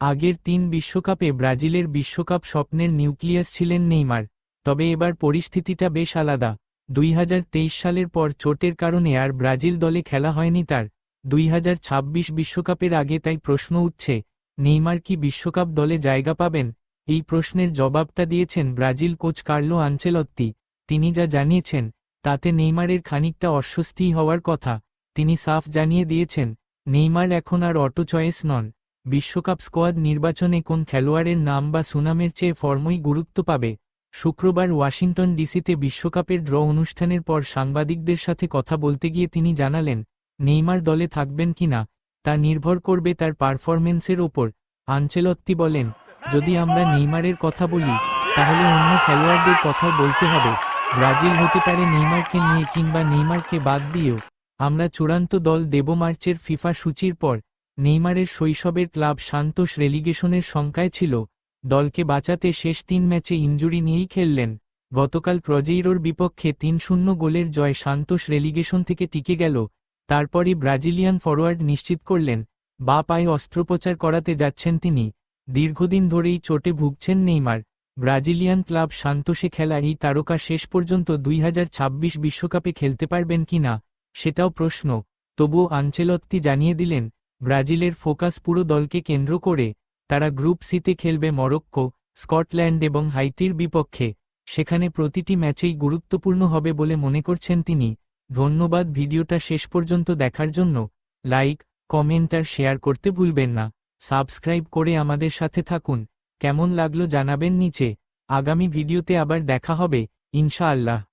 আগের তিন বিশ্বকাপে ব্রাজিলের বিশ্বকাপ স্বপ্নের নিউক্লিয়াস ছিলেন নেইমার, তবে এবার পরিস্থিতিটা বেশ আলাদা। দুই হাজার তেইশ সালের পর চোটের কারণে আর ব্রাজিল দলে খেলা হয়নি তার। দুই বিশ্বকাপের আগে তাই প্রশ্ন উঠছে, নেইমার কি বিশ্বকাপ দলে জায়গা পাবেন? এই প্রশ্নের জবাবটা দিয়েছেন ব্রাজিল কোচ কার্লো আঞ্চেলত্তি তিনি যা জানিয়েছেন, তাতে নেইমারের খানিকটা অস্বস্তি হওয়ার কথা। তিনি সাফ জানিয়ে দিয়েছেন, নেইমার এখন আর অটো চয়েস নন। বিশ্বকাপ স্কোয়াড নির্বাচনে কোন খেলোয়াড়ের নাম বা সুনামের চেয়ে ফর্মই গুরুত্ব পাবে? শুক্রবার ওয়াশিংটন ডিসিতে বিশ্বকাপের ড্র অনুষ্ঠানের পর সাংবাদিকদের সাথে কথা বলতে গিয়ে তিনি জানালেন, নেইমার দলে থাকবেন কিনা তা নির্ভর করবে তার পারফরমেন্সের ওপর। আঞ্চেলত্তি বলেন, যদি আমরা নেইমারের কথা বলি, তাহলে অন্য খেলোয়াড়দের কথা বলতে হবে। ব্রাজিল হতে পারে নেইমারকে নিয়ে কিংবা নেইমারকে বাদ দিয়েও আমরা চূড়ান্ত দল দেব মার্চের ফিফা সূচির পর। নেইমারের শৈশবের ক্লাব সান্তোষ রেলিগেশনের সংখ্যায় ছিল, দলকে বাঁচাতে শেষ তিন ম্যাচে ইঞ্জুরি নিয়েই খেললেন। গতকাল প্রজেইরোর বিপক্ষে তিন শূন্য গোলের জয় সান্তোষ রেলিগেশন থেকে টিকে গেল, তারপরই ব্রাজিলিয়ান ফরোয়ার্ড নিশ্চিত করলেন, বা পায়ে অস্ত্রোপচার করাতে যাচ্ছেন তিনি, দীর্ঘদিন ধরেই চোটে ভুগছেন নেইমার। ব্রাজিলিয়ান ক্লাব সান্তোষে খেলা এই তারকা শেষ পর্যন্ত দুই বিশ্বকাপে খেলতে পারবেন কিনা, সেটাও প্রশ্ন, তবুও আঞ্চেলত্তি জানিয়ে দিলেন ব্রাজিলের ফোকাস পুরো দলকে কেন্দ্র করে, তারা গ্রুপ সিতে খেলবে মরক্কো, স্কটল্যান্ড এবং হাইতির বিপক্ষে। সেখানে প্রতিটি ম্যাচেই গুরুত্বপূর্ণ হবে বলে মনে করছেন তিনি। ধন্যবাদ ভিডিওটা শেষ পর্যন্ত দেখার জন্য। লাইক, কমেন্ট আর শেয়ার করতে ভুলবেন না। সাবস্ক্রাইব করে আমাদের সাথে থাকুন। কেমন লাগল জানাবেন নিচে। আগামী ভিডিওতে আবার দেখা হবে। ইনশাআল্লাহ।